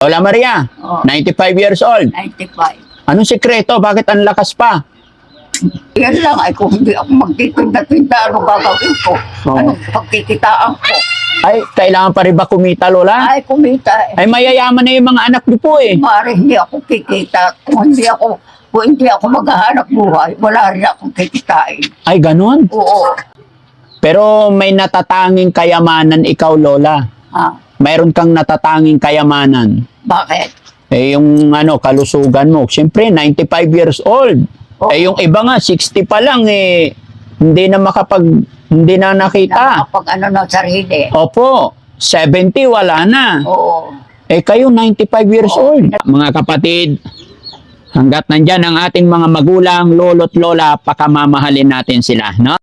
Lola Maria, Oh. 95 years old. 95. Anong sikreto? Bakit ang lakas pa? Yan lang ay kung hindi ako magtitinda-tinda, ano gagawin ko? Oo. Anong pagkikitaan ko? Ay, kailangan pa rin ba kumita, Lola? Ay, kumita eh. Ay, mayayaman na yung mga anak niyo po eh. Mari hindi ako kikita. Kung hindi ako, kung hindi ako maghahanap buhay, wala rin akong kikitain. Ay, ganun. Oo. Pero may natatanging kayamanan ikaw, Lola. Ha? Mayroon kang natatanging kayamanan. Bakit? Eh, yung ano, kalusugan mo. Siyempre, 95 years old. Oo. Eh, yung iba nga, 60 pa lang eh. Hindi na makapag, hindi na nakita. Nakakapag ano ng sarili. Opo, 70 wala na. Oo. Eh kayo 95 years Oo. old. Mga kapatid, hanggat nandyan ang ating mga magulang, lolo't lola, pakamamahalin natin sila, no?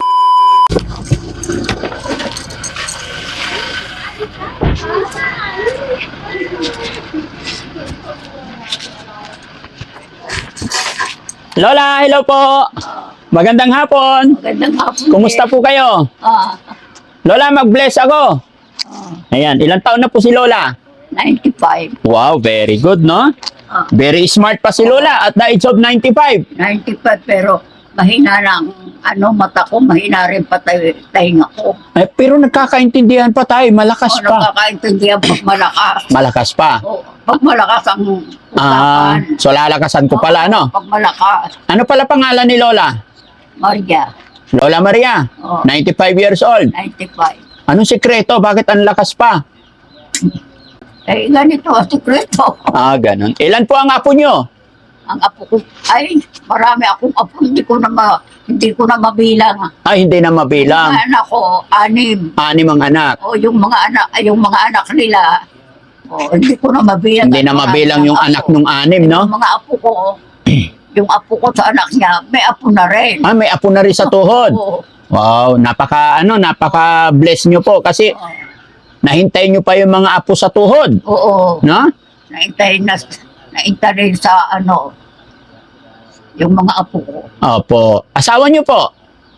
Lola, hello po. Magandang hapon. Magandang hapon. Kumusta po kayo? Ah, Lola, mag-bless ako. ah, Ayan, ilang taon na po si Lola? 95. Wow, very good, no? Ah, Very smart pa si Lola at the age of 95. 95 pero mahina lang. Ano, mata ko, mahina rin pa tayo, tahinga ko. Eh, pero nagkakaintindihan pa tayo, malakas Ano, pa. nakakaintindihan pag malakas. Malakas pa. Oo, pag malakas ang Ah, usapan. so lalakasan ko pala, no? Pag malakas. Ano pala pangalan ni Lola? Maria, Lola Maria, Oo. 95 years old. 95. Anong sikreto? Bakit ang lakas pa? Eh, ganito ang sikreto. Ah, ganun. Ilan po ang apo nyo? Ang apo ko, ay, marami akong apo, hindi ko na, ma, hindi ko na mabilang. Ay, hindi na Ang mabilang. anak ko, anim. Anim ang anak. O yung mga anak, ay, yung mga anak nila, o, hindi ko na mabilang. Hindi na Ang mabilang yung anak nung anim, no? Yung mga apo ko, yung apo ko sa anak niya, may apo na rin. Ah, may apo na rin sa tuhod. Oo. Wow, napaka ano, napaka bless nyo po kasi nahintay nyo pa yung mga apo sa tuhod, Oo. no? Naintay na, naintay rin sa ano, yung mga apo ko. Opo. Asawa nyo po?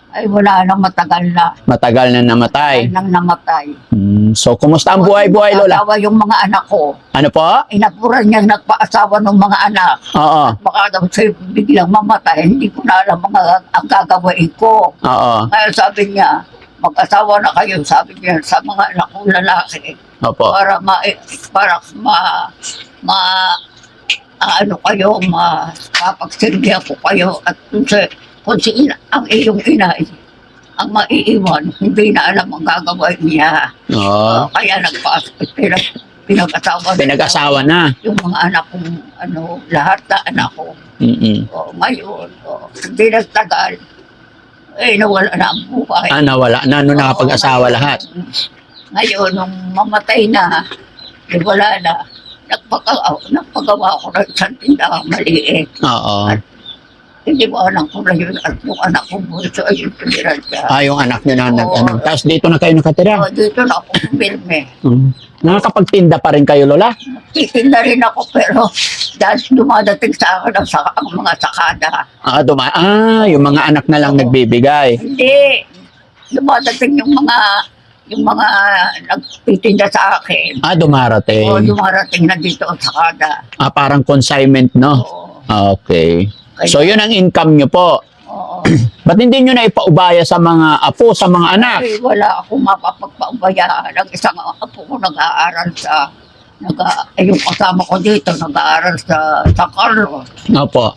Ay, wala nang matagal na. Matagal na Ay. namatay. nang namatay. Hmm, so, kumusta ang buhay-buhay, Lola? Asawa yung mga anak ko. Ano po? Inapuran niyang nagpaasawa ng mga anak. Oo. Baka daw siya biglang mamatay. Hindi ko na alam mga ang gagawin ko. Oo. Kaya sabi niya, mag-asawa na kayo, sabi niya sa mga anak kong lalaki. Opo. Para ma, para ma, ma, ano kayo, ma, kapagsilbihan ko kayo. At kung si, kung si ina, ang iyong ina, ang maiiwan, hindi na alam ang gagawin niya. Oo. Kaya nagpa, pinag, pinag-asawa na Pinag-asawa na. yung mga anak kong, ano, lahat na anak ko. Mm-mm. O, ngayon, o, hindi nagtagal. Eh, nawala na ang buhay. Ah, nawala na. Ano nakapag-asawa lahat? Ngayon, nung mamatay na, eh, wala na. Nagpagawa, nagpagawa ko ng isang tindahang maliit. Oo. Hindi mo anak ko na yun at yung anak ko bunso ay yung tumiran siya. Ah, yung anak nyo na nag, Oo. ano. Tapos dito na kayo nakatira. O, dito na ako pumilme. Mm. Nakakapagtinda pa rin kayo, Lola? Titinda rin ako pero dahil dumadating sa akin ang, saka, ang mga sakada. Ah, duma ah, yung mga anak na lang Oo. nagbibigay. Hindi. Dumadating yung mga yung mga nagtitinda sa akin. Ah, O dumarating. dumarating na dito ang sakada. Ah, parang consignment, no? Oo. Ah, Okay. Kaya- So, yun ang income nyo po. Oo. Ba't hindi nyo na ipaubaya sa mga apo, sa mga anak? Ay, wala akong mapapagpaubayaan. Ang isang apo ko nag-aaral sa nag ay, yung kasama ko dito nag-aaral sa San Carlos. Opo.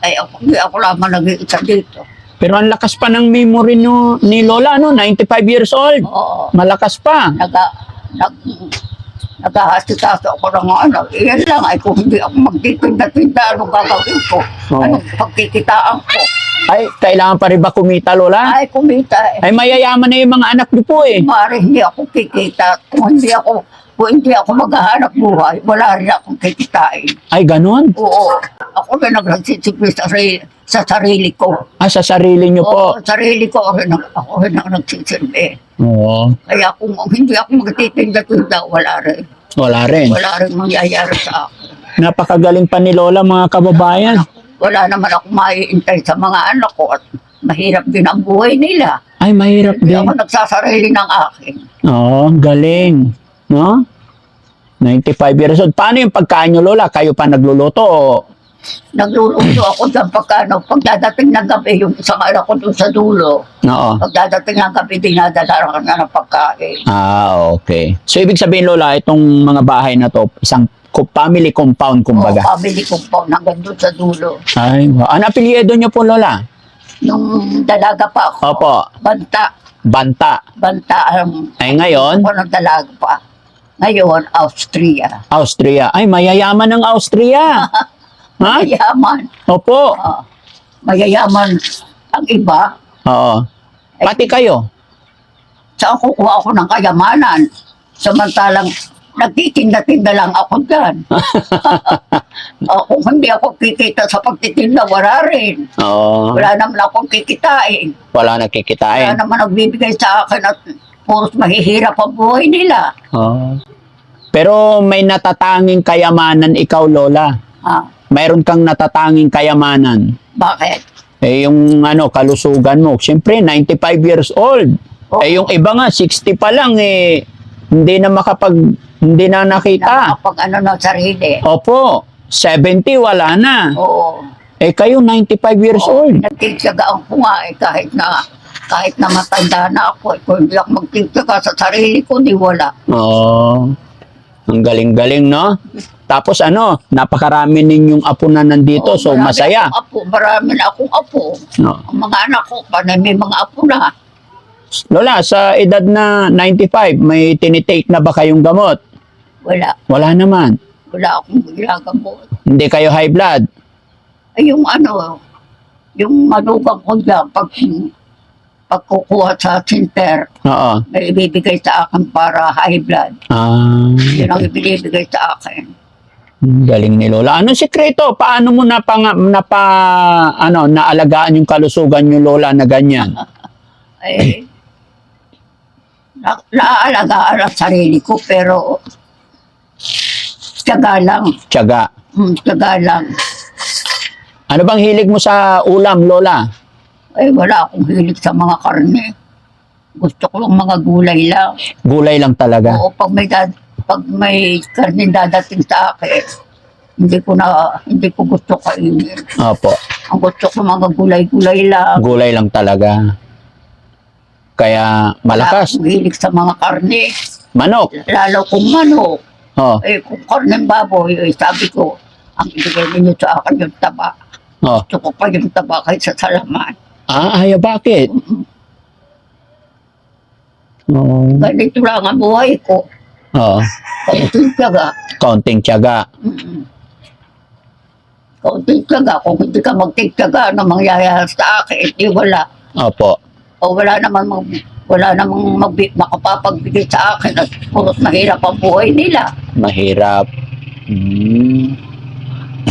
Ay, ako, hindi ako lamang nag-iisa dito. Pero ang lakas pa ng memory no, ni Lola, no? 95 years old. Oo. Malakas pa. Nag, nag, naghahasikaso ako ng ano. Iyan lang ay kung hindi ako magtitinda-tinda, ano gagawin ko? Oo. Anong pagkikitaan ko? Ay, kailangan pa rin ba kumita, Lola? Ay, kumita eh. Ay, mayayaman na yung mga anak niyo po eh. Mari hindi ako kikita. Kung hindi ako, kung hindi ako maghahanap buhay, wala rin akong kikitain. Ay, ganun. Oo. Ako rin nagsisipin sa sarili, sa sarili ko. Ah, sa sarili niyo po. Oo, sarili ko rin, ang- ako rin ang nagsisilbi. Oo. Kaya kung hindi ako magtitinda-tinda, wala rin. Wala rin. Wala rin mangyayari sa akin. Napakagaling pa ni Lola, mga kababayan. Wala naman ako maiintay sa mga anak ko at mahirap din ang buhay nila. Ay, mahirap Hindi din. ako nagsasarili ng akin. Oo, galing. No? 95 years old. Paano yung pagkain nyo, Lola? Kayo pa nagluluto o... Nagluluto ako dyan pagkano. Pagdadating ng gabi, yung isang anak ko doon sa dulo. Oo. Pagdadating ng gabi, dinadala ka na ng pagkain. Ah, okay. So, ibig sabihin, Lola, itong mga bahay na to, isang co- family compound, kumbaga. Oo, ko po hanggang doon sa dulo. Ay, wow. ano apelyido nyo po, Lola? Nung dalaga pa ako, Opo, banta, Banta. banta ang Ay, ngayon, ako ng dalaga pa. Ngayon, Austria. Austria. Ay, mayayaman ng Austria. ha? Mayayaman. Opo. Ah, mayayaman ang iba. Oo. Pati kayo. Saan kukuha ako ng kayamanan? Samantalang nagtitinda-tinda lang ako dyan. Ah, kung hindi ako kikita sa pagtitinda, wala rin. Oo. Wala naman akong kikitain. Wala Wala nakikitain. naman nagbibigay sa akin at puros mahihirap ang buhay nila. Oo. Pero may natatanging kayamanan ikaw, Lola. Ah, Mayroon kang natatanging kayamanan. bakit? Eh, yung ano, kalusugan mo. Siyempre, 95 years old. Oo. Eh, yung iba nga, 60 pa lang eh. Hindi na makapag, hindi na nakita. Nakakapag ano ng sarili. Opo, 70 wala na. Oo. Eh, kayo 95 years old. Nagtitsagaan ko nga eh, kahit na kahit na matanda na ako. Kung hindi ako magtitsaga sa sarili ko, di wala. Oo. Ang galing-galing, no? Tapos ano, napakarami ninyong apo na nandito, Oo, so marami masaya. akong Apo, marami na akong apo. No. Ang mga anak ko, panay may mga apo na. Lola, sa edad na 95, may tinitake na ba kayong gamot? Wala. Wala naman. Wala akong ginagamot. Hindi kayo high blood. Ay, yung ano, yung manugang ko dyan, pag pagkukuha sa center, Oo. may ibibigay sa akin para high blood. Ah, Yun ang ibinibigay sa akin. galing ni Lola. Anong sikreto? Paano mo na napa, ano, naalagaan yung kalusugan niyo, Lola, na ganyan? Eh, na, naaalagaan ang sarili ko, pero tiyaga lang. Tiyaga. Hmm, tiyaga lang. Ano bang hilig mo sa ulam, Lola? Eh, wala akong hilig sa mga karne. Gusto ko yung mga gulay lang. Gulay lang talaga. Oo, pag may, dad, pag may karne dadating sa akin, hindi ko na, hindi ko gusto kainin. Opo. Ang gusto ko mga gulay-gulay lang. Gulay lang talaga. Kaya Wala malakas. akong hilig sa mga karne. Manok. Lalo kung manok. Oh, Eh, kung karne baboy, eh, sabi ko, ang ibigay ninyo sa akin yung taba. oh. Gusto ko pa yung taba kaysa sa laman. Ah, ay, bakit? Oh, Ganito lang ang buhay ko. oh. Kaunting tiyaga. Kaunting tiyaga. Kaunting tiyaga. Kung hindi ka magtitiyaga, ano mangyayari sa akin? Di wala. Opo. O wala naman mag, wala namang magbi, makapapagbigay sa akin at purot mahirap ang buhay nila. Mahirap. Hmm.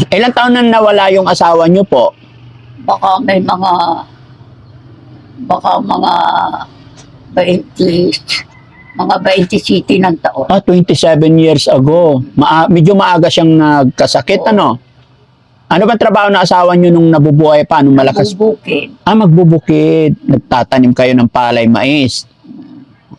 Ilang taon na nawala yung asawa niyo po? Baka may mga baka mga 20 mga 20 city ng taon. Ah, 27 years ago. Ma- medyo maaga siyang nagkasakit, Oo. ano? Ano ba trabaho na asawa niyo nung nabubuhay pa, nung malakas? Bubukid. Ah, magbubukid. Nagtatanim kayo ng palay mais.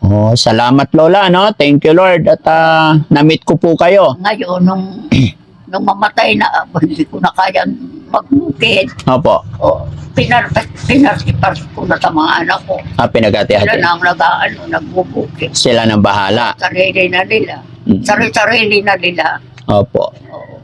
Oh, salamat Lola, no? Thank you Lord at ah, na-meet ko po kayo. Ngayon, nung, nung mamatay na, abo, hindi ko na kaya magbukid. Opo. O, pinar, pinartipas ko na sa mga anak ko. Ah, Sila pinagati-hati. na ang nag-ano, nagbubukid. Sila nang bahala. Sarili na nila. Mm. Sarili-sarili na nila. Opo. Oo.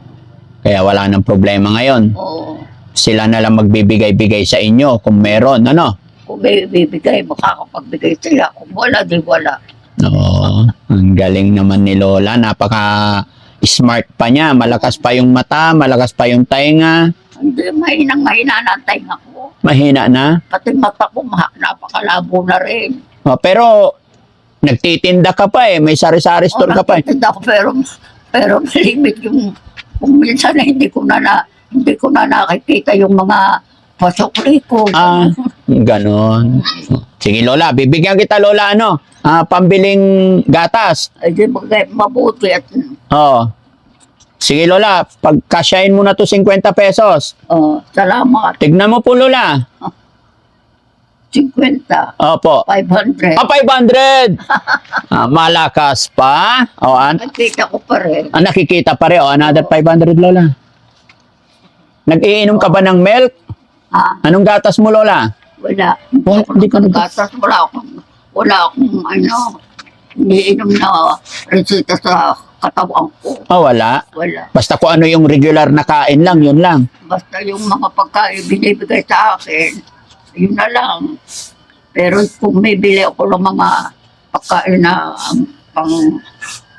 Kaya wala nang problema ngayon. Oo. Sila na lang magbibigay-bigay sa inyo kung meron, ano? Kung may bibigay, makakapagbigay sila. Kung wala, di wala. Oo. Ang galing naman ni Lola. Napaka smart pa niya. Malakas pa yung mata, malakas pa yung tainga. Hindi, mahinang mahina na ang tainga ko. Mahina na. Pati mata ko, napakalabo na rin. Oh, pero nagtitinda ka pa eh. May sari-sari store ka pa eh. nagtitinda ako, pero, pero malimit yung, kung minsan na hindi ko na, na hindi ko na nakikita yung mga pasokli ko. Ah, ganon. Sige Lola, bibigyan kita Lola ano? Ah, pambiling gatas. Ay, di mabuti at Oh. Sige Lola, pagkasyahin mo na to 50 pesos. oh, salamat. Tignan mo po Lola. 50, Opo. 500. Ah, 500! ah, malakas pa. O, an Nakita ko pa rin. ah, nakikita pa rin. O, another 500, Lola. Nag-iinom ka ba ng milk? Ha? Anong gatas mo, Lola? Wala. Wala, hindi ka nag- Gatas, wala akong, wala akong, ano, iniinom na resita sa katawan ko. Ah, wala. Wala. Basta kung ano yung regular na kain lang, yun lang. Basta yung mga pagkain binibigay sa akin, yun na lang. Pero kung may bili ako ng mga pagkain na um, pang,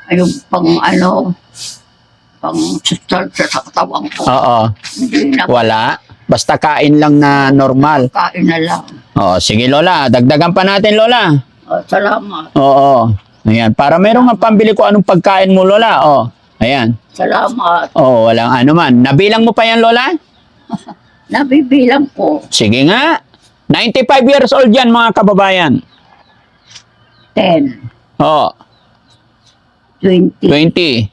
ayun, pang ano, pang sustansya sa katawan ko, Oo. hindi na Wala. Basta kain lang na normal. pagkain na lang. Oo, sige Lola. Dagdagan pa natin, Lola. Oh, salamat. Oo. Ayan. Para meron nga pambili ko anong pagkain mo, Lola. Oo. Ayan. Salamat. Oo, walang ano man. Nabilang mo pa yan, Lola? Nabibilang ko. Sige nga. 95 years old yan, mga kababayan. 10, Oo. 20, 20,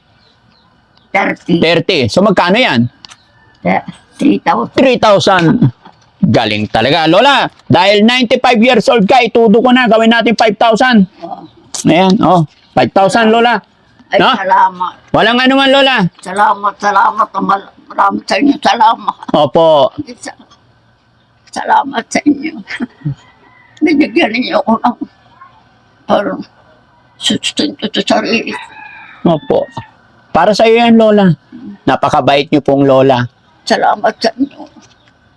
30, 30. So magkano yan? 3,000. 3,000. Galing talaga. Lola, dahil 95 years old ka, itudo ko na. Gawin natin 5,000. Oh. Ayan, oh. 5,000, Lola. Ay, No? salamat. Walang ano man, Lola. Salamat, salamat. Maraming sa inyo salamat. Opo. Sa- Salamat sa inyo. Binigyan niyo ako ng parang sustento sa sarili. Opo. Para sa iyo yan, Lola. Napakabait niyo pong Lola. Salamat sa inyo.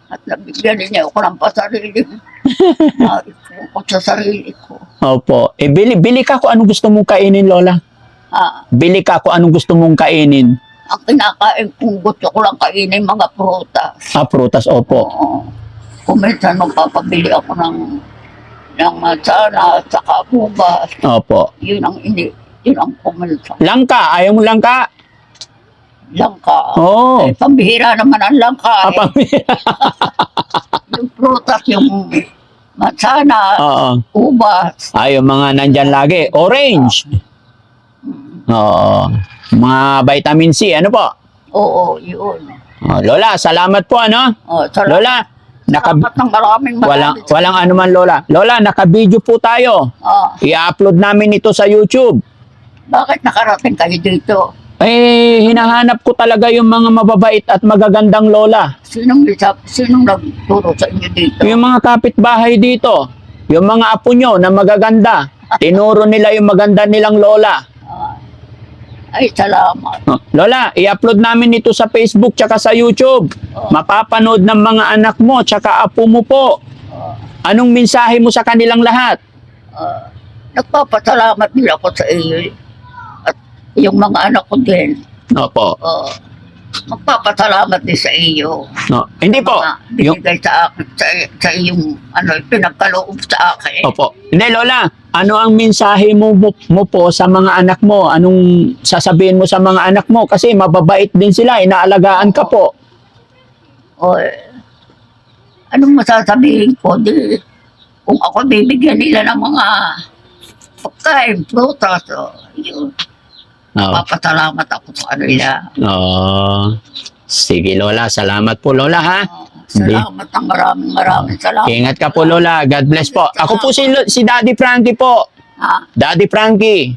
At nabigyan niyo ako ng pasarili. Naipo ko sa sarili ko. Opo. Eh, bili, bili ka kung anong gusto mong kainin, Lola. Ha? Bili ka kung anong gusto mong kainin. Ang kinakain kong gusto ko lang kainin mga prutas. Ah, prutas, opo. Oo. Kung minsan magpapabili ako ng ng matsana at saka bubas. Opo. Yun ang ini, yun ang pumunta. Langka, ayaw mo langka? Langka. Oo. Eh, pambihira naman ang langka. Oh. Ah, Eh. pami- Yung prutas, yung matsana, Oo. ubas. Ay, yung mga nandyan lagi. Orange. Oo. Mga vitamin C, ano po? Oo, yun. Oh, Lola, salamat po, ano? Oh, salamat. Lola, naka, Salamat ng maraming walang, maraming. walang ano man, Lola. Lola, naka-video po tayo. Ah, I-upload namin ito sa YouTube. bakit nakarating kayo dito? Eh, hinahanap ko talaga yung mga mababait at magagandang lola. Sinong, sinong nagturo sa inyo dito? Yung mga kapitbahay dito, yung mga apo nyo na magaganda, tinuro nila yung maganda nilang lola. Ah, ay, salamat. Oh, Lola, i-upload namin ito sa Facebook tsaka sa YouTube. Mapapanood ng mga anak mo tsaka apo mo po. Anong mensahe mo sa kanilang lahat? Ah, nagpapasalamat din ako sa iyo. Yung mga anak ko din. Opo. Oh, magpapasalamat din sa iyo. No, hindi po. Mga Yung, binigay sa akin, sa, sa iyong ano, pinagkaloob sa akin. opo. Hindi, Lola. Ano ang mensahe mo, mo, mo po sa mga anak mo? Anong sasabihin mo sa mga anak mo? Kasi mababait din sila. Inaalagaan ka po. O, eh, anong masasabihin ko? Di, kung ako bibigyan nila ng mga pagkain, prutas, o, yun, Oh. papasalamat ako sa kanila. Oh. Sige, Lola. Salamat po, Lola, ha? Oh, salamat ng maraming maraming salamat. Ingat ka po, Lola. God bless po. Ako po si, si Daddy Frankie po. Ha? Daddy Frankie.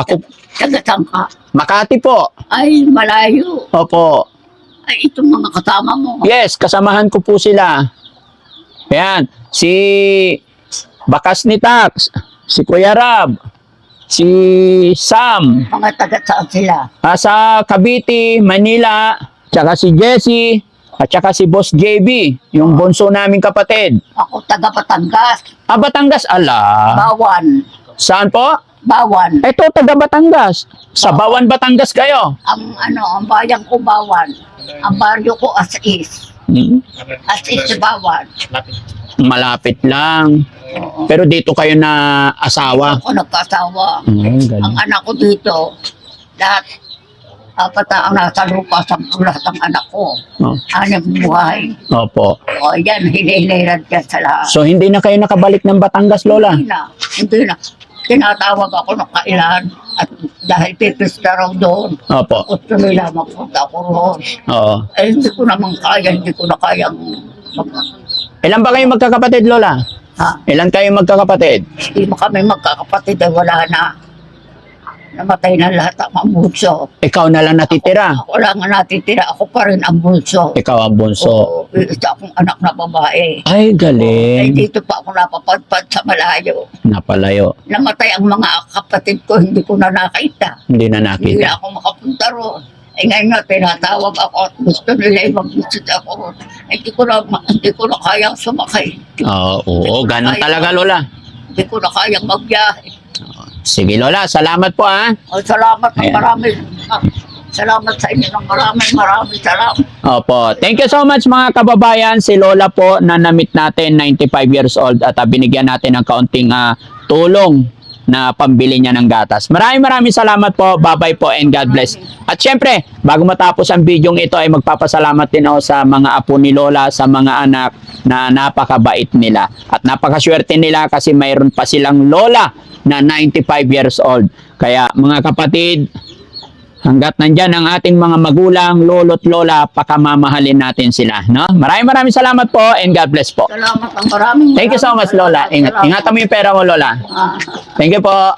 Ako, Tagatang ka. Makati po. Ay, malayo. Opo. Ay, itong mga kasama mo. Yes, kasamahan ko po sila. Ayan. Si Bakas ni Tax. Si Kuya Rab. Si Sam. Mga taga saan sila? Ah, sa Cavite, Manila. Tsaka si Jesse. At tsaka si Boss JB. Yung bunso naming kapatid. Ako taga Batangas. Ah, Batangas. Ala. Bawan. Saan po? Bawan. Ito, taga Batangas. Sa Bawan, Batangas kayo. Ang ano, ang bayan ko Bawan. Ang baryo ko As-Is. Hmm, As-Is Bawan. Malapit lang. Oo. Pero dito kayo na asawa. Ako nagkasawa. Hmm, Ang anak ko dito, lahat, apat ang nasa lupa, sampu lahat ang anak ko. Oh, Anim buhay. Opo. O yan, hinihiliran ka sa lahat. So, hindi na kayo nakabalik ng Batangas, Lola? Hindi na, hindi na. Tinatawag ako ng kailan at dahil pipista raw doon, Opo. gusto nila magpunta ako roon. Oo. Eh, hindi ko naman kaya, hindi ko na mag- Ilan ba kayo magkakapatid, Lola? Ha? Ilan kayo magkakapatid? Hindi mo kami magkakapatid ay wala na. Namatay na lahat ang bunso. Ikaw na lang natitira. Ako lang ang natitira. Ako pa rin ang bunso. Ikaw ang bunso. Oo, isa akong anak na babae. Ay, Ay, galing. dito pa ako napapadpad sa malayo. Napalayo. Namatay ang mga kapatid ko, hindi ko na nakita. Hindi na Hindi nakita. na ako makapunta roon. Eh ngayon nga, tinatawag ako at gusto nila yung mag-visit ako. Eh, hindi ko na, hindi ko na kayang sumakay. Oo, oo, ganun talaga, Lola. Hindi ko na kayang magbiyahe. Sige, Lola. Salamat po, ha. O, salamat ng marami. Ah, Salamat sa inyo ng maraming maraming salamat. Opo. Thank you so much mga kababayan. Si Lola po na namit natin, 95 years old at ah, binigyan natin ng kaunting ah, tulong na pambili niya ng gatas. Maraming maraming salamat po. Bye-bye po and God bless. At syempre, bago matapos ang video ito ay magpapasalamat din ako sa mga apo ni Lola, sa mga anak na napakabait nila. At napakaswerte nila kasi mayroon pa silang Lola na 95 years old. Kaya mga kapatid, Hanggat nandyan ang ating mga magulang, lolo't lola, pakamamahalin natin sila. No? Maraming maraming salamat po and God bless po. Salamat ng maraming Thank you so much, Lola. Ingat, ingatan mo yung pera mo, Lola. Ah. Thank you po.